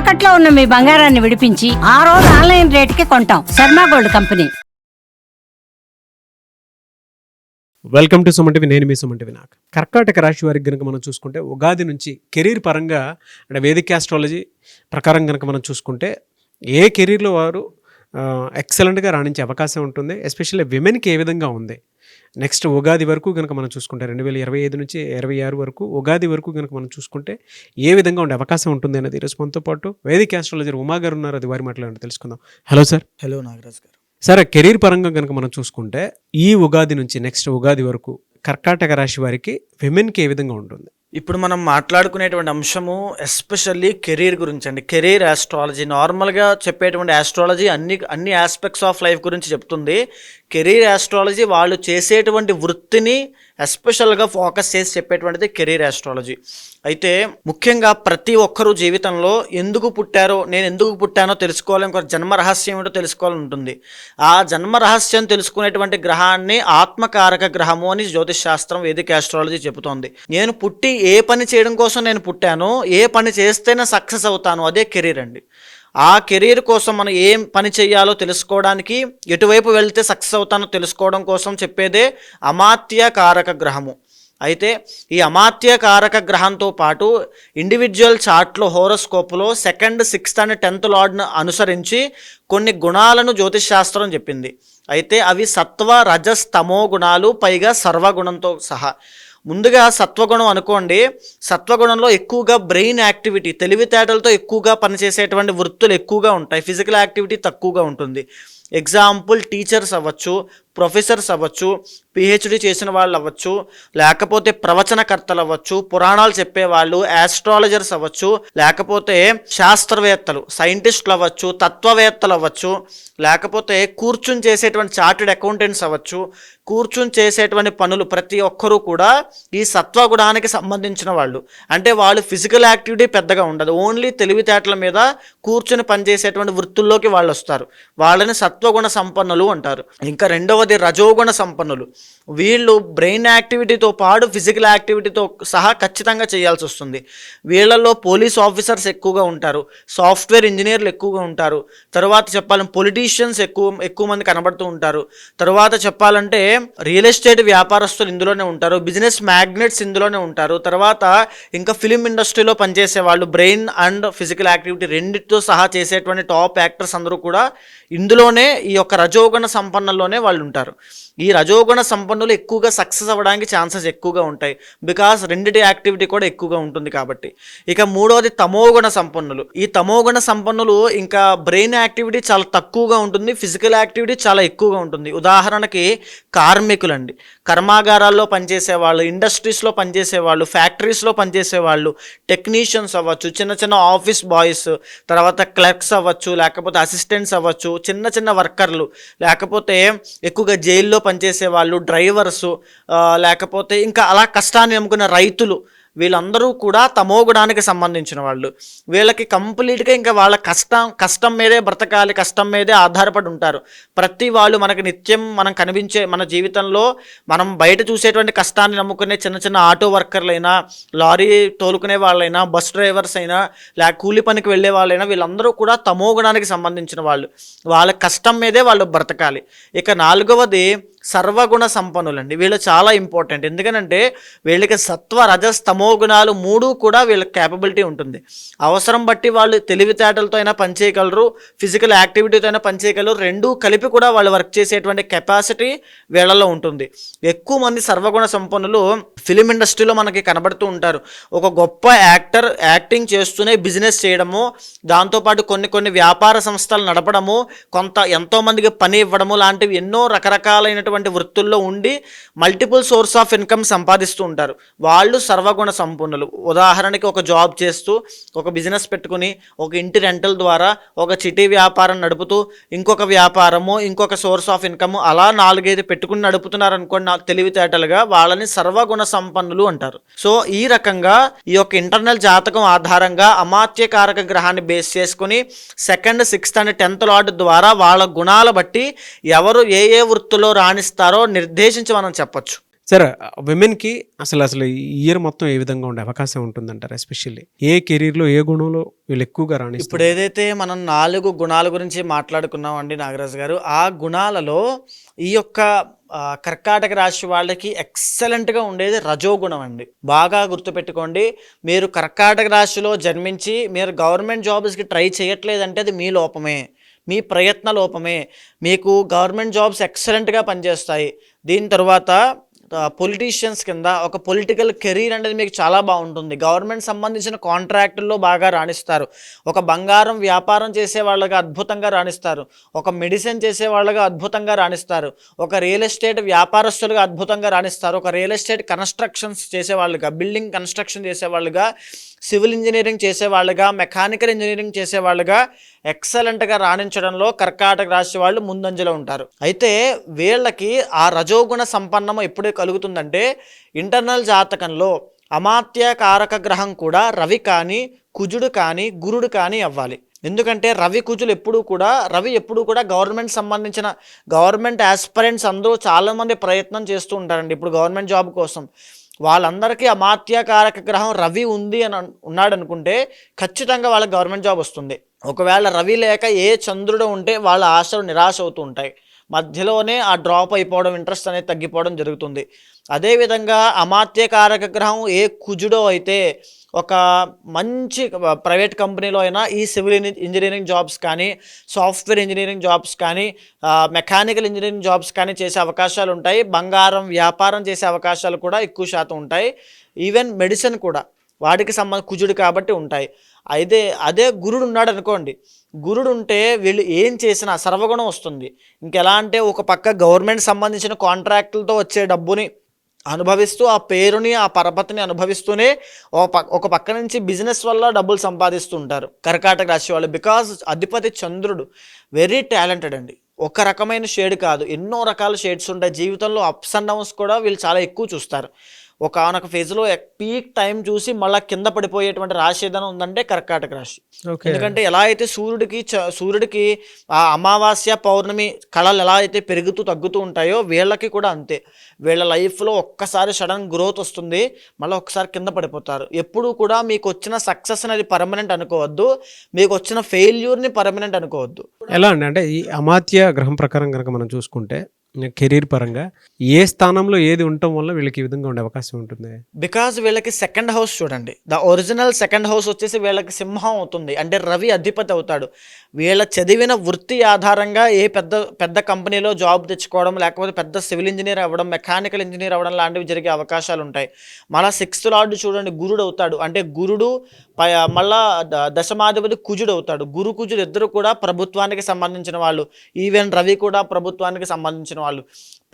తాకట్లో ఉన్న మీ బంగారాన్ని విడిపించి ఆ రోజు ఆన్లైన్ రేటుకి కొంటాం. Sharma gold company. Welcome to Suman TV నేను మీ సుమంటివి నాకు కర్కాటక రాశి వారికి కనుక మనం చూసుకుంటే ఉగాది నుంచి కెరీర్ పరంగా అంటే వేదిక ఆస్ట్రాలజీ ప్రకారం కనుక మనం చూసుకుంటే ఏ కెరీర్లో వారు ఎక్సలెంట్గా రాణించే అవకాశం ఉంటుంది. ఎస్పెషల్లీ విమెన్కి ఏ విధంగా ఉంది. నెక్స్ట్ ఉగాది వరకు కనుక మనం చూసుకుంటే రెండు వేల ఇరవై ఐదు నుంచి ఇరవై ఆరు వరకు ఉగాది వరకు కనుక మనం చూసుకుంటే ఏ విధంగా ఉండే అవకాశం ఉంటుంది అనేది ఈరోజు మనతో పాటు వేదిక ఆస్ట్రాలజర్ ఉమా గారు ఉన్నారు. అది వారి మాట్లాడి తెలుసుకుందాం. Hello sir. హలో నాగరాజ్ గారు. సరే కెరీర్ పరంగా కనుక మనం చూసుకుంటే ఈ ఉగాది నుంచి నెక్స్ట్ ఉగాది వరకు కర్కాటక రాశి వారికి విమెన్కి ఏ విధంగా ఉంటుంది? ఇప్పుడు మనం మాట్లాడుకునేటువంటి అంశము ఎస్పెషల్లీ కెరీర్ గురించి అండి. కెరీర్ ఆస్ట్రాలజీ నార్మల్గా చెప్పేటువంటి ఆస్ట్రాలజీ అన్ని అన్ని ఆస్పెక్ట్స్ ఆఫ్ లైఫ్ గురించి చెప్తుంది. కెరీర్ ఆస్ట్రాలజీ వాళ్ళు చేసేటువంటి వృత్తిని ఎస్పెషల్గా ఫోకస్ చేసి చెప్పేటువంటిది కెరీర్ ఆస్ట్రాలజీ అయితే ముఖ్యంగా ప్రతి ఒక్కరూ జీవితంలో ఎందుకు పుట్టారో నేను ఎందుకు పుట్టానో తెలుసుకోవాలి ఇంకొక జన్మ రహస్యం ఏంటో తెలుసుకోవాలని ఉంటుంది. ఆ జన్మ రహస్యం తెలుసుకునేటువంటి గ్రహాన్ని ఆత్మకారక గ్రహము అని జ్యోతిష్ శాస్త్రం వేదిక ఆస్ట్రాలజీ చెబుతోంది. నేను పుట్టి ఏ పని చేయడం కోసం నేను పుట్టానో ఏ పని చేస్తేనే సక్సెస్ అవుతాను అదే కెరీర్ అండి. ఆ కెరీర్ కోసం మనం ఏం పని చేయాలో తెలుసుకోవడానికి ఎటువైపు వెళ్తే సక్సెస్ అవుతానో తెలుసుకోవడం కోసం చెప్పేదే అమాత్య కారక గ్రహము. అయితే ఈ అమాత్య కారక గ్రహంతో పాటు ఇండివిజువల్ చార్ట్లో హోరోస్కోప్లో సెకండ్ సిక్స్త్ అండ్ టెన్త్ లార్డ్ను అనుసరించి కొన్ని గుణాలను జ్యోతిష్ శాస్త్రం చెప్పింది. అయితే అవి సత్వ రజస్తమో గుణాలు పైగా సర్వగుణంతో సహా. ముందుగా సత్వగుణం అనుకోండి సత్వగుణంలో ఎక్కువగా బ్రెయిన్ యాక్టివిటీ తెలివితేటలతో ఎక్కువగా పనిచేసేటువంటి వృత్తులు ఎక్కువగా ఉంటాయి. ఫిజికల్ యాక్టివిటీ తక్కువగా ఉంటుంది. ఎగ్జాంపుల్ టీచర్స్ అవ్వచ్చు ప్రొఫెసర్స్ అవ్వచ్చు పిహెచ్డి చేసిన వాళ్ళు అవ్వచ్చు లేకపోతే ప్రవచనకర్తలు అవ్వచ్చు పురాణాలు చెప్పేవాళ్ళు యాస్ట్రాలజర్స్ అవ్వచ్చు లేకపోతే శాస్త్రవేత్తలు సైంటిస్టులు అవ్వచ్చు తత్వవేత్తలు అవ్వచ్చు లేకపోతే కూర్చుని చేసేటువంటి చార్టెడ్ అకౌంటెంట్స్ అవ్వచ్చు కూర్చుని చేసేటువంటి పనులు ప్రతి ఒక్కరూ కూడా ఈ సత్వగుణానికి సంబంధించిన వాళ్ళు. అంటే వాళ్ళు ఫిజికల్ యాక్టివిటీ పెద్దగా ఉండదు. ఓన్లీ తెలివితేటల మీద కూర్చుని పనిచేసేటువంటి వృత్తుల్లోకి వాళ్ళు వస్తారు. వాళ్ళని సత్వగుణ సంపన్నులు అంటారు. ఇంకా రెండవ రెండవది రజోగుణ సంపన్నులు. వీళ్ళు బ్రెయిన్ యాక్టివిటీతో పాటు ఫిజికల్ యాక్టివిటీతో సహా ఖచ్చితంగా చేయాల్సి వస్తుంది. వీళ్ళల్లో పోలీస్ ఆఫీసర్స్ ఎక్కువగా ఉంటారు. సాఫ్ట్వేర్ ఇంజనీర్లు ఎక్కువగా ఉంటారు. తర్వాత చెప్పాలంటే పొలిటీషియన్స్ ఎక్కువ ఎక్కువ మంది కనబడుతూ ఉంటారు. తర్వాత చెప్పాలంటే రియల్ ఎస్టేట్ వ్యాపారస్తులు ఇందులోనే ఉంటారు. బిజినెస్ మ్యాగ్నెట్స్ ఇందులోనే ఉంటారు. తర్వాత ఇంకా ఫిలిం ఇండస్ట్రీలో పనిచేసే వాళ్ళు బ్రెయిన్ అండ్ ఫిజికల్ యాక్టివిటీ రెండింటితో సహా చేసేటువంటి టాప్ యాక్టర్స్ అందరూ కూడా ఇందులోనే ఈ యొక్క రజోగుణ సంపన్నంలోనే వాళ్ళు ఉంటారు. ఈ రజోగుణ సంపన్నులు ఎక్కువగా సక్సెస్ అవ్వడానికి ఛాన్సెస్ ఎక్కువగా ఉంటాయి. బికాస్ రెండిటి యాక్టివిటీ కూడా ఎక్కువగా ఉంటుంది కాబట్టి. ఇక మూడవది తమోగుణ సంపన్నులు. ఈ తమోగుణ సంపన్నులు ఇంకా బ్రెయిన్ యాక్టివిటీ చాలా తక్కువగా ఉంటుంది. ఫిజికల్ యాక్టివిటీ చాలా ఎక్కువగా ఉంటుంది. ఉదాహరణకి కార్మికులండి. కర్మాగారాల్లో పనిచేసే వాళ్ళు ఇండస్ట్రీస్లో పనిచేసే వాళ్ళు ఫ్యాక్టరీస్లో పనిచేసే వాళ్ళు టెక్నీషియన్స్ అవ్వచ్చు చిన్న చిన్న ఆఫీస్ బాయ్స్ తర్వాత క్లర్క్స్ అవ్వచ్చు లేకపోతే అసిస్టెంట్స్ అవ్వచ్చు చిన్న చిన్న వర్కర్లు లేకపోతే ఎక్కువగా జైల్లో పనిచేసే వాళ్ళు డ్రైవర్సు లేకపోతే ఇంకా అలా కష్టాన్ని నమ్ముకున్న రైతులు వీళ్ళందరూ కూడా తమోగుణానికి సంబంధించిన వాళ్ళు. వీళ్ళకి కంప్లీట్గా ఇంకా వాళ్ళ కష్టం కష్టం మీదే బ్రతకాలి కష్టం మీదే ఆధారపడి ఉంటారు. ప్రతి వాళ్ళు మనకి నిత్యం మనం కనిపించే మన జీవితంలో మనం బయట చూసేటువంటి కష్టాన్ని నమ్ముకునే చిన్న చిన్న ఆటో వర్కర్లైనా లారీ తోలుకునే వాళ్ళైనా బస్ డ్రైవర్స్ అయినా లేక కూలి పనికి వెళ్ళే వాళ్ళైనా వీళ్ళందరూ కూడా తమోగుణానికి సంబంధించిన వాళ్ళు. వాళ్ళ కష్టం మీదే వాళ్ళు బ్రతకాలి. ఇక నాలుగవది సర్వగుణ సంపన్నులండి. వీళ్ళు చాలా ఇంపార్టెంట్. ఎందుకనంటే వీళ్ళకి సత్వ రజస్ తమో గుణాలు మూడు కూడా వీళ్ళకి క్యాపబిలిటీ ఉంటుంది. అవసరం బట్టి వాళ్ళు తెలివితేటలతో అయినా పనిచేయగలరు ఫిజికల్ యాక్టివిటీతో అయినా పనిచేయగలరు రెండూ కలిపి కూడా వాళ్ళు వర్క్ చేసేటువంటి కెపాసిటీ వీళ్ళలో ఉంటుంది. ఎక్కువ మంది సర్వగుణ సంపన్నులు ఫిలిం ఇండస్ట్రీలో మనకి కనబడుతూ ఉంటారు. ఒక గొప్ప యాక్టర్ యాక్టింగ్ చేస్తూనే బిజినెస్ చేయడము దాంతోపాటు కొన్ని కొన్ని వ్యాపార సంస్థలు నడపడము కొంత ఎంతోమందికి పని ఇవ్వడము లాంటివి ఎన్నో రకరకాలైనటువంటి వృత్తుల్లో ఉండి మల్టిపుల్ సోర్స్ ఆఫ్ ఇన్కమ్ సంపాదిస్తూ ఉంటారు. వాళ్ళు సర్వగుణ సంపన్నులు. ఉదాహరణకి ఒక జాబ్ చేస్తూ ఒక బిజినెస్ పెట్టుకుని ఒక ఇంటి రెంటల్ ద్వారా ఒక చిటీ వ్యాపారం నడుపుతూ ఇంకొక వ్యాపారము ఇంకొక సోర్స్ ఆఫ్ ఇన్కమ్ అలా నాలుగైదు పెట్టుకుని నడుపుతున్నారు అనుకోండి నాకు తెలివితేటలుగా వాళ్ళని సర్వగుణ సంపన్నులు అంటారు. సో ఈ రకంగా ఈ యొక్క ఇంటర్నల్ జాతకం ఆధారంగా అమాత్యకారక గ్రహాన్ని బేస్ చేసుకుని second sixth and tenth lord ద్వారా వాళ్ళ గుణాల బట్టి ఎవరు ఏ ఏ వృత్తిలో రాణిస్తారో నిర్దేశించి మనం చెప్పొచ్చు. సార్ విమెన్కి అసలు అసలు ఈ ఇయర్ మొత్తం ఏ విధంగా ఉండే అవకాశం ఉంటుందంటారు ఎస్పెషల్లీ ఏ కెరీర్లో ఏ గుణంలో వీళ్ళు ఎక్కువగా ఇప్పుడు రాణిస్తారు ఏదైతే మనం నాలుగు గుణాల గురించి మాట్లాడుకున్నాం అండి నాగరాజు గారు ఆ గుణాలలో ఈ యొక్క కర్కాటక రాశి వాళ్ళకి ఎక్సలెంట్గా ఉండేది రజోగుణం అండి. బాగా గుర్తుపెట్టుకోండి మీరు కర్కాటక రాశిలో జన్మించి మీరు గవర్నమెంట్ జాబ్స్కి ట్రై చేయట్లేదంటే అది మీ లోపమే. మీ ప్రయత్న లోపమే. మీకు గవర్నమెంట్ జాబ్స్ ఎక్సలెంట్గా పనిచేస్తాయి. దీని తర్వాత పొలిటీషియన్స్ కింద ఒక పొలిటికల్ కెరీర్ అనేది మీకు చాలా బాగుంటుంది. గవర్నమెంట్ సంబంధించిన కాంట్రాక్టుల్లో బాగా రాణిస్తారు. ఒక బంగారం వ్యాపారం చేసే వాళ్ళగా అద్భుతంగా రాణిస్తారు. ఒక మెడిసిన్ చేసే వాళ్ళగా అద్భుతంగా రాణిస్తారు. ఒక రియల్ ఎస్టేట్ వ్యాపారస్తులుగా అద్భుతంగా రాణిస్తారు. ఒక రియల్ ఎస్టేట్ కన్స్ట్రక్షన్స్ చేసేవాళ్ళుగా బిల్డింగ్ కన్స్ట్రక్షన్ చేసేవాళ్ళుగా సివిల్ ఇంజనీరింగ్ చేసేవాళ్ళుగా మెకానికల్ ఇంజనీరింగ్ చేసేవాళ్ళుగా ఎక్సలెంట్గా రాణించడంలో కర్కాటక రాశి వాళ్ళు ముందంజలో ఉంటారు. అయితే వీళ్ళకి ఆ రజోగుణ సంపన్నము ఎప్పుడు కలుగుతుందంటే ఇంటర్నల్ జాతకంలో అమాత్య కారక గ్రహం కూడా రవి కానీ కుజుడు కానీ గురుడు కానీ అవ్వాలి. ఎందుకంటే రవి కుజులు ఎప్పుడూ కూడా రవి ఎప్పుడూ కూడా గవర్నమెంట్ సంబంధించిన గవర్నమెంట్ ఆస్పరెంట్స్ అందరూ చాలామంది ప్రయత్నం చేస్తూ ఉంటారండి. ఇప్పుడు గవర్నమెంట్ జాబ్ కోసం. వాళ్ళందరికీ అమాత్యకారక గ్రహం రవి ఉంది అని ఉన్నాడు అనుకుంటే ఖచ్చితంగా వాళ్ళకి గవర్నమెంట్ జాబ్ వస్తుంది. ఒకవేళ రవి లేక ఏ చంద్రుడు ఉంటే వాళ్ళ ఆశలు నిరాశ అవుతూ ఉంటాయి. మధ్యలోనే ఆ డ్రాప్ అయిపోవడం ఇంట్రెస్ట్ అనేది తగ్గిపోవడం జరుగుతుంది. అదేవిధంగా అమాత్యకారక గ్రహం ఏ కుజుడో అయితే ఒక మంచి ప్రైవేట్ కంపెనీలో అయినా ఈ సివిల్ ఇంజనీరింగ్ జాబ్స్ కానీ సాఫ్ట్వేర్ ఇంజనీరింగ్ జాబ్స్ కానీ మెకానికల్ ఇంజనీరింగ్ జాబ్స్ కానీ చేసే అవకాశాలు ఉంటాయి. బంగారం వ్యాపారం చేసే అవకాశాలు కూడా ఎక్కువ శాతం ఉంటాయి. ఈవెన్ మెడిసిన్ కూడా వాటికి సంబంధ కుజుడు కాబట్టి ఉంటాయి. అయితే అదే గురుడు ఉన్నాడు అనుకోండి. గురుడు ఉంటే వీళ్ళు ఏం చేసినా సర్వగుణం వస్తుంది. ఇంకెలా అంటే ఒక పక్క గవర్నమెంట్ సంబంధించిన కాంట్రాక్టులతో వచ్చే డబ్బుని అనుభవిస్తూ ఆ పేరుని ఆ పరపతిని అనుభవిస్తూనే ఒక పక్క ఒక పక్క నుంచి బిజినెస్ వల్ల డబ్బులు సంపాదిస్తూ ఉంటారు కర్కాటక రాశి వాళ్ళు బికాజ్ అధిపతి చంద్రుడు వెరీ టాలెంటెడ్ అండి. ఒక రకమైన షేడ్ కాదు. ఎన్నో రకాల షేడ్స్ ఉంటాయి. జీవితంలో అప్స్ అండ్ డౌన్స్ కూడా వీళ్ళు చాలా ఎక్కువ చూస్తారు. ఒక ఆనొక ఫేజ్లో పీక్ టైం చూసి మళ్ళీ కింద పడిపోయేటువంటి రాశి ఏదైనా ఉందంటే కర్కాటక రాశి. ఎందుకంటే ఎలా అయితే సూర్యుడికి సూర్యుడికి ఆ అమావాస్య పౌర్ణమి కళలు ఎలా అయితే పెరుగుతూ తగ్గుతూ ఉంటాయో వీళ్ళకి కూడా అంతే. వీళ్ళ లైఫ్లో ఒక్కసారి సడన్ గ్రోత్ వస్తుంది మళ్ళీ ఒక్కసారి కింద పడిపోతారు. ఎప్పుడూ కూడా మీకు వచ్చిన సక్సెస్ అనేది పర్మనెంట్ అనుకోవద్దు మీకు వచ్చిన ఫెయిల్యూర్ని పర్మనెంట్ అనుకోవద్దు. ఎలా అండి? అంటే ఈ అమాత్య గ్రహం ప్రకారం కనుక మనం చూసుకుంటే కెరీర్ పరంగా ఏ స్థానంలో ఏది ఉండటం వల్ల వీళ్ళకి ఈ విధంగా ఉండే అవకాశం ఉంటుంది? బికాజ్ వీళ్ళకి సెకండ్ హౌస్ చూడండి. ద ఒరిజినల్ సెకండ్ హౌస్ వచ్చేసి వీళ్ళకి సింహం అవుతుంది. అంటే రవి అధిపతి అవుతాడు. వీళ్ళ చదివిన వృత్తి ఆధారంగా ఏ పెద్ద పెద్ద కంపెనీలో జాబ్ తెచ్చుకోవడం లేకపోతే పెద్ద సివిల్ ఇంజనీర్ అవ్వడం మెకానికల్ ఇంజనీర్ అవ్వడం లాంటివి జరిగే అవకాశాలు ఉంటాయి. మళ్ళీ సిక్స్త్ లార్డ్ చూడండి గురుడు అవుతాడు. అంటే గురుడు మళ్ళా దశమాధిపతి కుజుడు అవుతాడు. గురు కుజుడు ఇద్దరు కూడా ప్రభుత్వానికి సంబంధించిన వాళ్ళు. ఈవెన్ రవి కూడా ప్రభుత్వానికి సంబంధించిన వాళ్ళు.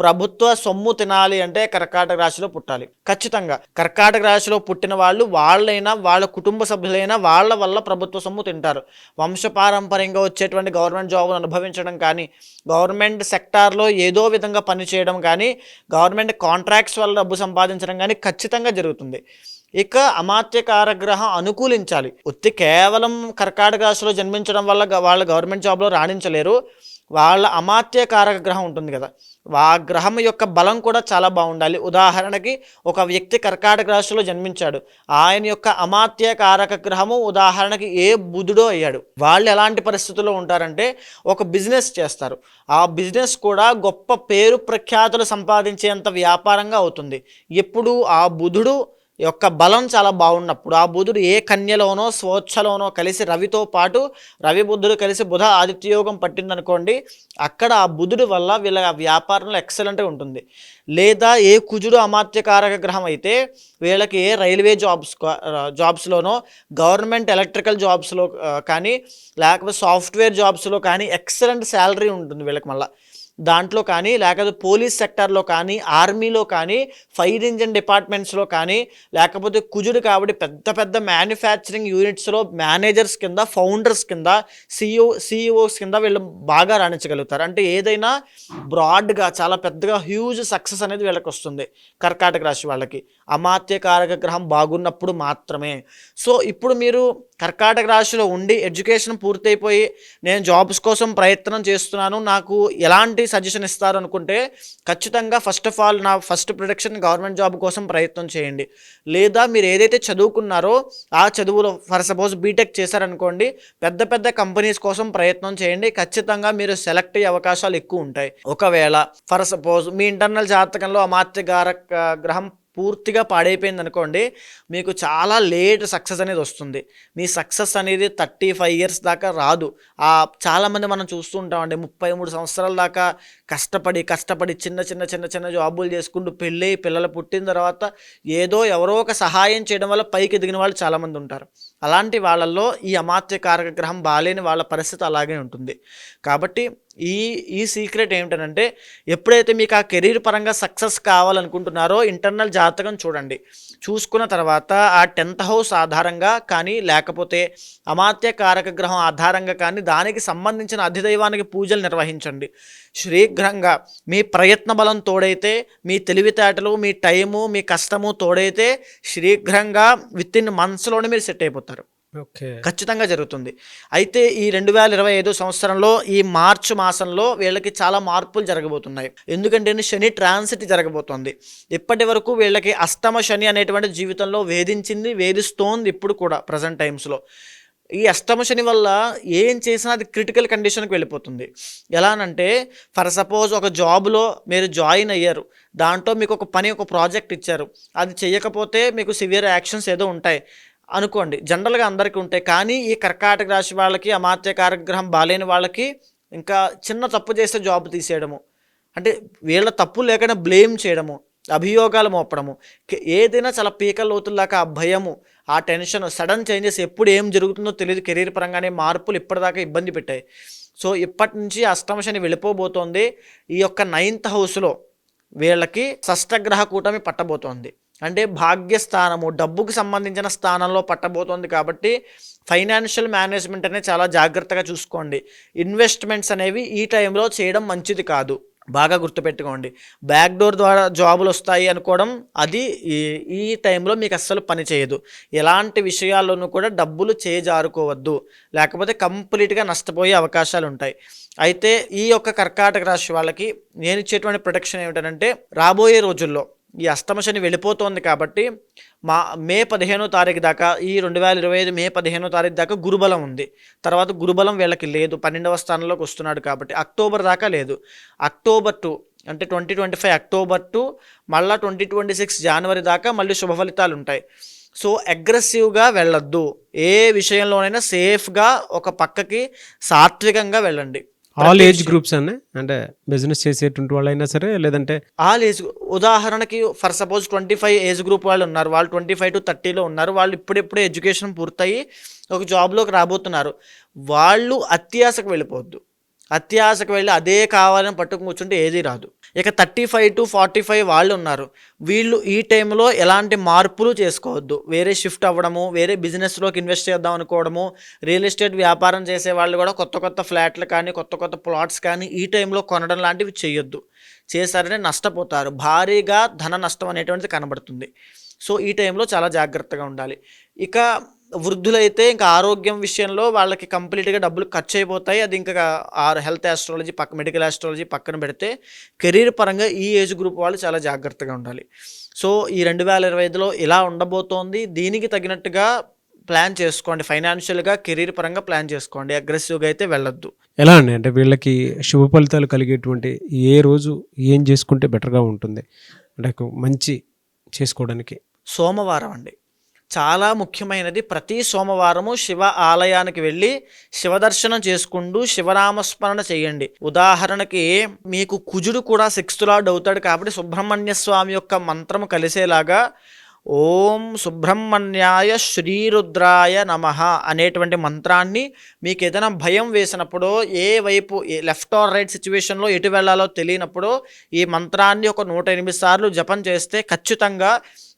ప్రభుత్వ సొమ్ము తినాలి అంటే కర్కాటక రాశిలో పుట్టాలి. ఖచ్చితంగా కర్కాటక రాశిలో పుట్టిన వాళ్ళు వాళ్ళైనా వాళ్ళ కుటుంబ సభ్యులైనా వాళ్ళ వల్ల ప్రభుత్వ సొమ్ము తింటారు. వంశపారంపర్యంగా వచ్చేటువంటి గవర్నమెంట్ జాబులు అనుభవించడం కానీ గవర్నమెంట్ సెక్టార్లో ఏదో విధంగా పనిచేయడం కానీ గవర్నమెంట్ కాంట్రాక్ట్స్ వల్ల డబ్బు సంపాదించడం కానీ ఖచ్చితంగా జరుగుతుంది. ఇక అమాత్యకార గ్రహం అనుకూలించాలి. ఉత్తి కేవలం కర్కాటక రాశిలో జన్మించడం వల్ల వాళ్ళ గవర్నమెంట్ జాబ్లో రాణించలేరు. వాళ్ళ అమాత్యకారక గ్రహం ఉంటుంది కదా. ఆ గ్రహం యొక్క బలం కూడా చాలా బాగుండాలి. ఉదాహరణకి ఒక వ్యక్తి కర్కాటక రాశిలో జన్మించాడు. ఆయన యొక్క అమాత్య కారక గ్రహము ఉదాహరణకి ఏ బుధుడో అయ్యాడు. వాళ్ళు ఎలాంటి పరిస్థితుల్లో ఉంటారంటే ఒక బిజినెస్ చేస్తారు. ఆ బిజినెస్ కూడా గొప్ప పేరు ప్రఖ్యాతులు సంపాదించేంత వ్యాపారంగా అవుతుంది. ఎప్పుడు ఆ బుధుడు యొక్క బలం చాలా బాగున్నప్పుడు ఆ బుధుడు ఏ కన్యలోనో స్వచ్ఛలోనో కలిసి రవితో పాటు రవి బుధుడు కలిసి బుధ ఆదిత్యయోగం పట్టిందనుకోండి అక్కడ ఆ బుధుడు వల్ల వీళ్ళ వ్యాపారంలో ఎక్సలెంట్గా ఉంటుంది. లేదా ఏ కుజుడు అమాత్యకారక గ్రహం అయితే వీళ్ళకి ఏ రైల్వే జాబ్స్ జాబ్స్లోనో గవర్నమెంట్ ఎలక్ట్రికల్ జాబ్స్లో కానీ లేకపోతే సాఫ్ట్వేర్ జాబ్స్లో కానీ ఎక్సలెంట్ శాలరీ ఉంటుంది వీళ్ళకి మళ్ళీ. దాంట్లో కానీ లేకపోతే పోలీస్ సెక్టార్లో కానీ ఆర్మీలో కానీ ఫైర్ ఇంజిన్ డిపార్ట్మెంట్స్లో కానీ లేకపోతే కుజుడు కాబట్టి పెద్ద పెద్ద మ్యానుఫ్యాక్చరింగ్ యూనిట్స్లో మేనేజర్స్ కింద ఫౌండర్స్ కింద సిఇఓ సిఇఓస్ కింద వీళ్ళు బాగా రాణించగలుగుతారు. అంటే ఏదైనా బ్రాడ్గా చాలా పెద్దగా హ్యూజ్ సక్సెస్ అనేది వీళ్ళకి వస్తుంది. కర్కాటక రాశి వాళ్ళకి. అమాత్యకారక గ్రహం బాగున్నప్పుడు మాత్రమే. సో ఇప్పుడు మీరు కర్కాటక రాశిలో ఉండి ఎడ్యుకేషన్ పూర్తయిపోయి నేను జాబ్స్ కోసం ప్రయత్నం చేస్తున్నాను నాకు ఎలాంటి సజెషన్ ఇస్తారు అనుకుంటే ఖచ్చితంగా ఫస్ట్ ఆఫ్ ఆల్ నా ఫస్ట్ ప్రొడక్షన్ గవర్నమెంట్ జాబ్ కోసం ప్రయత్నం చేయండి. లేదా మీరు ఏదైతే చదువుకున్నారో ఆ చదువులో ఫర్ సపోజ్ బీటెక్ చేశారనుకోండి పెద్ద పెద్ద కంపెనీస్ కోసం ప్రయత్నం చేయండి ఖచ్చితంగా మీరు సెలెక్ట్ అయ్యే అవకాశాలు ఎక్కువ ఉంటాయి. ఒకవేళ ఫర్ సపోజ్ మీ ఇంటర్నల్ జాతకంలో అమాత్యగారక గ్రహం పూర్తిగా పాడైపోయింది అనుకోండి మీకు చాలా లేట్ సక్సెస్ అనేది వస్తుంది. మీ సక్సెస్ అనేది థర్టీ ఫైవ్ ఇయర్స్ దాకా రాదు. ఆ చాలామంది మనం చూస్తూ ఉంటామండి ముప్పై మూడు సంవత్సరాల దాకా కష్టపడి కష్టపడి చిన్న చిన్న చిన్న చిన్న జాబులు చేసుకుంటూ పెళ్ళి పిల్లలు పుట్టిన తర్వాత ఏదో ఎవరో ఒక సహాయం చేయడం వల్ల పైకి ఎదిగిన వాళ్ళు చాలామంది ఉంటారు. అలాంటి వాళ్ళల్లో ఈ అమాత్యకారక గ్రహం బాలేని వాళ్ళ పరిస్థితి అలాగే ఉంటుంది. కాబట్టి ఈ ఈ సీక్రెట్ ఏమిటనంటే ఎప్పుడైతే మీకు ఆ కెరీర్ పరంగా సక్సెస్ కావాలనుకుంటున్నారో ఇంటర్నల్ జాతకం చూడండి. చూసుకున్న తర్వాత ఆ టెన్త్ హౌస్ ఆధారంగా కానీ లేకపోతే అమాత్య కారక గ్రహం ఆధారంగా కానీ దానికి సంబంధించిన అధిదైవానికి పూజలు నిర్వహించండి. శీఘ్రంగా మీ ప్రయత్న బలం తోడైతే మీ తెలివితేటలు మీ టైము మీ కష్టము తోడైతే శీఘ్రంగా విత్ ఇన్ మంత్స్లోనే మీరు సెట్ అయిపోతారు. ఖచ్చితంగా జరుగుతుంది. అయితే ఈ రెండు వేల ఇరవై ఐదు సంవత్సరంలో ఈ మార్చి మాసంలో వీళ్ళకి చాలా మార్పులు జరగబోతున్నాయి. ఎందుకంటే శని ట్రాన్సిట్ జరగబోతోంది. ఇప్పటి వరకు వీళ్ళకి అష్టమ శని అనేటువంటి జీవితంలో వేధించింది వేధిస్తోంది ఇప్పుడు కూడా ప్రజెంట్ టైమ్స్లో ఈ అష్టమ శని వల్ల ఏం చేసినా అది క్రిటికల్ కండిషన్కి వెళ్ళిపోతుంది. ఎలానంటే ఫర్ సపోజ్ ఒక జాబ్లో మీరు జాయిన్ అయ్యారు. దాంట్లో మీకు ఒక పని ఒక ప్రాజెక్ట్ ఇచ్చారు. అది చేయకపోతే మీకు సివియర్ యాక్షన్స్ ఏదో ఉంటాయి. అనుకోండి. జనరల్గా అందరికీ ఉంటాయి కానీ ఈ కర్కాటక రాశి వాళ్ళకి అమాత్య కార్యగ్రహం బాలేని వాళ్ళకి ఇంకా చిన్న తప్పు చేస్తే జాబ్ తీసేయడము. అంటే వీళ్ళ తప్పు లేకుండా బ్లేమ్ చేయడము అభియోగాలు మోపడము. ఏదైనా చాలా పీకల లోతుల్లాగా ఆ భయము ఆ టెన్షన్ సడన్ చేంజెస్ ఎప్పుడు ఏం జరుగుతుందో తెలియదు కెరీర్ పరంగానే మార్పులు ఇప్పటిదాకా ఇబ్బంది పెట్టాయి. సో ఇప్పటి నుంచి అష్టమశని వెళ్ళిపోబోతోంది. ఈ యొక్క నైన్త్ హౌస్లో వీళ్ళకి షష్టగ్రహ కూటమి పట్టబోతోంది. అంటే భాగ్యస్థానము డబ్బుకు సంబంధించిన స్థానంలో పట్టబోతోంది కాబట్టి ఫైనాన్షియల్ మేనేజ్మెంట్ అనేది చాలా జాగ్రత్తగా చూసుకోండి. ఇన్వెస్ట్మెంట్స్ అనేవి ఈ టైంలో చేయడం మంచిది కాదు. బాగా గుర్తుపెట్టుకోండి. బ్యాక్ డోర్ ద్వారా జాబులు వస్తాయి అనుకోవడం అది ఈ ఈ టైంలో మీకు అస్సలు పనిచేయదు ఎలాంటి విషయాల్లోనూ కూడా డబ్బులు చేజారుకోవద్దు. లేకపోతే కంప్లీట్గా నష్టపోయే అవకాశాలు ఉంటాయి. అయితే ఈ యొక్క కర్కాటక రాశి వాళ్ళకి నేను ఇచ్చేటువంటి ప్రొటెక్షన్ ఏమిటంటే రాబోయే రోజుల్లో ఈ అష్టమ శని వెళ్ళిపోతోంది కాబట్టి మా మే పదిహేనో తారీఖు దాకా ఈ రెండు వేల ఇరవై ఐదు మే పదిహేనో తారీఖు దాకా గురుబలం ఉంది. తర్వాత గురుబలం వీళ్ళకి లేదు. పన్నెండవ స్థానంలోకి వస్తున్నాడు కాబట్టి అక్టోబర్ దాకా లేదు. అక్టోబర్ టు అంటే twenty twenty five October to మళ్ళీ ట్వంటీ ట్వంటీ సిక్స్ జనవరి దాకా మళ్ళీ శుభ ఫలితాలు ఉంటాయి. సో అగ్రెసివ్గా వెళ్ళొద్దు. ఏ విషయంలోనైనా సేఫ్గా ఒక పక్కకి సాత్వికంగా వెళ్ళండి. ఆల్ ఏజ్ గ్రూప్స్ అనే? అంటే బిజినెస్ చేసేటువంటి వాళ్ళైనా సరే లేదంటే ఆల్ ఏజ్ ఉదాహరణకి for suppose twenty five age group వాళ్ళు ఉన్నారు వాళ్ళు ట్వంటీ ఫైవ్ టు థర్టీలో ఉన్నారు వాళ్ళు ఇప్పుడిప్పుడే ఎడ్యుకేషన్ పూర్తయి ఒక జాబ్లోకి రాబోతున్నారు. వాళ్ళు అత్యాశకు వెళ్ళిపోవద్దు. అత్యాశకు వెళ్ళి అదే కావాలని పట్టుకుని కూర్చుంటే ఏది రాదు. ఇక thirty five to forty five వాళ్ళు ఉన్నారు. వీళ్ళు ఈ టైంలో ఎలాంటి మార్పులు చేసుకోవద్దు. వేరే షిఫ్ట్ అవ్వడము వేరే బిజినెస్లోకి ఇన్వెస్ట్ చేద్దాం అనుకోవడము రియల్ ఎస్టేట్ వ్యాపారం చేసే వాళ్ళు కూడా కొత్త కొత్త ఫ్లాట్లు కానీ కొత్త కొత్త ప్లాట్స్ కానీ ఈ టైంలో కొనడం లాంటివి చేయొద్దు చేశారనే నష్టపోతారు. భారీగా ధన నష్టం అనేటువంటిది కనబడుతుంది. సో ఈ టైంలో చాలా జాగ్రత్తగా ఉండాలి. ఇక వృద్ధులైతే ఇంకా ఆరోగ్యం విషయంలో వాళ్ళకి కంప్లీట్గా డబ్బులు ఖర్చు అయిపోతాయి అది ఇంకా ఆ హెల్త్ ఆస్ట్రాలజీ పక్క మెడికల్ ఆస్ట్రాలజీ పక్కన పెడితే కెరీర్ పరంగా ఈ ఏజ్ గ్రూప్ వాళ్ళు చాలా జాగ్రత్తగా ఉండాలి. సో ఈ రెండు వేల ఇరవై ఐదులో ఇలా ఉండబోతోంది. దీనికి తగినట్టుగా ప్లాన్ చేసుకోండి. ఫైనాన్షియల్గా కెరీర్ పరంగా ప్లాన్ చేసుకోండి. అగ్రెసివ్గా అయితే వెళ్ళొద్దు. ఎలా అండి? అంటే వీళ్ళకి శుభ ఫలితాలు కలిగేటువంటి ఏ రోజు ఏం చేసుకుంటే బెటర్గా ఉంటుంది? అంటే మంచి చేసుకోవడానికి. సోమవారం అండి. చాలా ముఖ్యమైనది. ప్రతి సోమవారము శివ ఆలయానికి వెళ్ళి శివ దర్శనం చేసుకుంటూ శివనామస్మరణ చేయండి. ఉదాహరణకి మీకు కుజుడు కూడా సిక్స్త్ లార్డ్ అవుతాడు కాబట్టి సుబ్రహ్మణ్య స్వామి యొక్క మంత్రం కలిసేలాగా ఓం సుబ్రహ్మణ్యాయ శ్రీరుద్రాయ నమ అనేటువంటి మంత్రాన్ని మీకు ఏదైనా భయం వేసినప్పుడు ఏ వైపు లెఫ్ట్ ఆర్ రైట్ సిచ్యువేషన్లో ఎటు వెళ్ళాలో తెలియనప్పుడు ఈ మంత్రాన్ని ఒక నూట ఎనిమిది సార్లు జపం చేస్తే ఖచ్చితంగా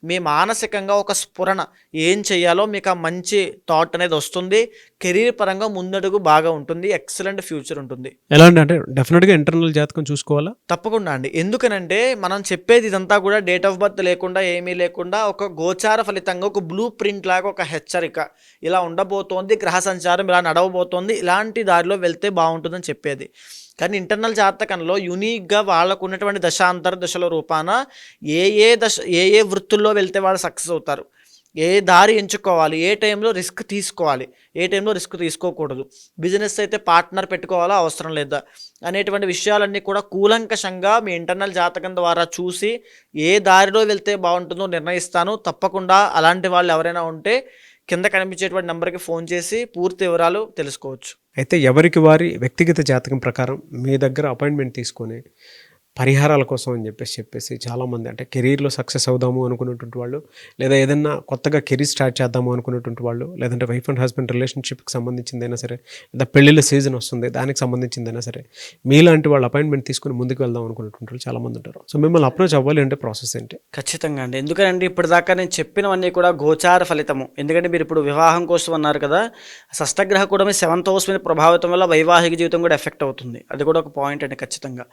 మీ మానసికంగా ఒక స్ఫురణ ఏం చేయాలో మీకు ఆ మంచి థాట్ అనేది వస్తుంది. కెరీర్ పరంగా ముందడుగు బాగా ఉంటుంది. ఎక్సలెంట్ ఫ్యూచర్ ఉంటుంది. ఎలా అంటే డెఫినెట్గా ఇంటర్నల్ జాతకం చూసుకోవాలా? తప్పకుండా అండి. ఎందుకనంటే మనం చెప్పేది ఇదంతా కూడా డేట్ ఆఫ్ బర్త్ లేకుండా ఏమీ లేకుండా ఒక గోచార ఫలితంగా ఒక బ్లూ ప్రింట్ లాగా ఒక హెచ్చరిక. ఇలా ఉండబోతోంది గ్రహ సంచారం ఇలా నడవబోతోంది ఇలాంటి దారిలో వెళ్తే బాగుంటుందని చెప్పేది. కానీ ఇంటర్నల్ జాతకంలో యునీక్గా వాళ్ళకు ఉన్నటువంటి దశాంతర దశల రూపాన ఏ ఏ దశ ఏ ఏ వృత్తుల్లో వెళ్తే వాళ్ళు సక్సెస్ అవుతారు ఏ దారి ఎంచుకోవాలి ఏ టైంలో రిస్క్ తీసుకోవాలి ఏ టైంలో రిస్క్ తీసుకోకూడదు బిజినెస్ అయితే పార్ట్నర్ పెట్టుకోవాలా అవసరం లేదా అనేటువంటి విషయాలన్నీ కూడా కూలంకషంగా మీ ఇంటర్నల్ జాతకం ద్వారా చూసి ఏ దారిలో వెళ్తే బాగుంటుందో నిర్ణయిస్తాను. తప్పకుండా అలాంటి వాళ్ళు ఎవరైనా ఉంటే కింద కనిపించేటువంటి నెంబర్కి ఫోన్ చేసి పూర్తి వివరాలు తెలుసుకోవచ్చు. అయితే ఎవరికి వారి వ్యక్తిగత జాతకం ప్రకారం మీ దగ్గర అపాయింట్మెంట్ తీసుకొని పరిహారాల కోసం అని చెప్పేసి చెప్పేసి చాలామంది అంటే కెరీర్లో సక్సెస్ అవుదాము అనుకున్నటువంటి వాళ్ళు లేదా ఏదైనా కొత్తగా కెరీర్ స్టార్ట్ చేద్దాము అనుకున్నటువంటి వాళ్ళు లేదంటే వైఫ్ అండ్ హస్బెండ్ రిలేషన్షిప్కి సంబంధించిందైనా సరే లేదా పెళ్ళిళ్ళ సీజన్ వస్తుంది దానికి సంబంధించిందైనా సరే మీలాంటి వాళ్ళు అపాయింట్మెంట్ తీసుకుని ముందుకు వెళ్దాం అనుకున్నటువంటి వాళ్ళు చాలామంది ఉంటారు. సో మిమ్మల్ని అప్రోచ్ అవ్వాలి అంటే ప్రాసెస్ ఏంటి? ఖచ్చితంగా అండి. ఎందుకంటే ఇప్పటిదాకా నేను చెప్పినవన్నీ కూడా గోచార ఫలితము. ఎందుకంటే మీరు ఇప్పుడు వివాహం కోసం అన్నారు కదా షష్టగ్రహ కూడా మీ సెవెంత్ హౌస్ మీద ప్రభావితం వల్ల వైవాహిక జీవితం కూడా ఎఫెక్ట్ అవుతుంది. అది కూడా ఒక పాయింట్ అండి ఖచ్చితంగా.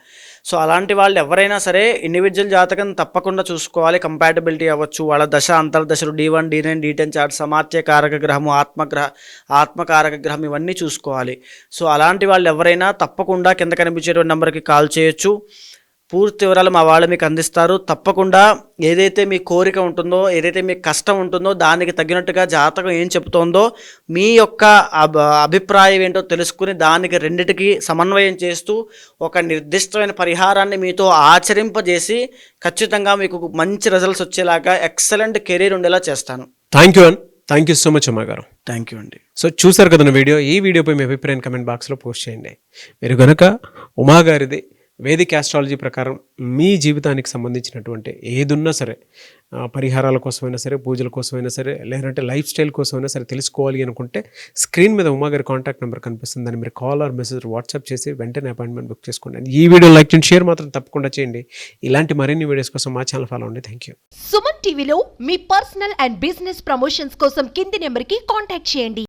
సో అలాంటి వాళ్ళు ఎవరైనా సరే ఇండివిజువల్ జాతకం తప్పకుండా చూసుకోవాలి. కంపాటబిలిటీ అవ్వచ్చు. వాళ్ళ దశ అంతర్దశలు D one D nine D ten chart సమాత్య కారక గ్రహము ఆత్మగ్రహ ఆత్మకారక గ్రహం ఇవన్నీ చూసుకోవాలి. సో అలాంటి వాళ్ళు ఎవరైనా తప్పకుండా కింద కనిపించేటువంటి నెంబర్కి కాల్ చేయొచ్చు. పూర్తి వివరాలు మా వాళ్ళు మీకు అందిస్తారు. తప్పకుండా ఏదైతే మీ కోరిక ఉంటుందో ఏదైతే మీ కష్టం ఉంటుందో దానికి తగినట్టుగా జాతకం ఏం చెబుతోందో మీ యొక్క అభ అభిప్రాయం ఏంటో తెలుసుకుని దానికి రెండిటికి సమన్వయం చేస్తూ ఒక నిర్దిష్టమైన పరిహారాన్ని మీతో ఆచరింపజేసి ఖచ్చితంగా మీకు మంచి రిజల్ట్స్ వచ్చేలాగా ఎక్సలెంట్ కెరీర్ ఉండేలా చేస్తాను. Thank you and thank you so much అమ్మ గారు. థ్యాంక్ యూ అండి. సో చూసారు కదా వీడియో? ఈ వీడియోపై మీ అభిప్రాయం కమెంట్ బాక్స్లో పోస్ట్ చేయండి. మీరు గనుక ఉమా గారిది వేదిక ఆస్ట్రాలజీ ప్రకారం మీ జీవితానికి సంబంధించినటువంటి ఏదున్నా సరే పరిహారాల కోసమైనా సరే పూజల కోసమైనా సరే లేదంటే లైఫ్ స్టైల్ కోసమైనా సరే తెలుసుకోవాలి అనుకుంటే స్క్రీన్ మీద ఉమా గారి కాంటాక్ట్ నెంబర్ కనిపిస్తుంది. దాన్ని మీరు కాల్ ఆర్ మెసేజ్ వాట్సాప్ చేసి వెంటనే అపాయింట్మెంట్ బుక్ చేసుకోండి. ఈ వీడియో లైక్ చేయండి షేర్ మాత్రం తప్పకుండా చేయండి. ఇలాంటి మరిన్ని వీడియోస్ కోసం మా ఛానల్ ఫాలో అండి థ్యాంక్ యూ సుమన్ టీవీలో మీ పర్సనల్ అండ్ బిజినెస్ ప్రమోషన్స్ కోసం కింది నెంబర్కి కాంటాక్ట్ చేయండి.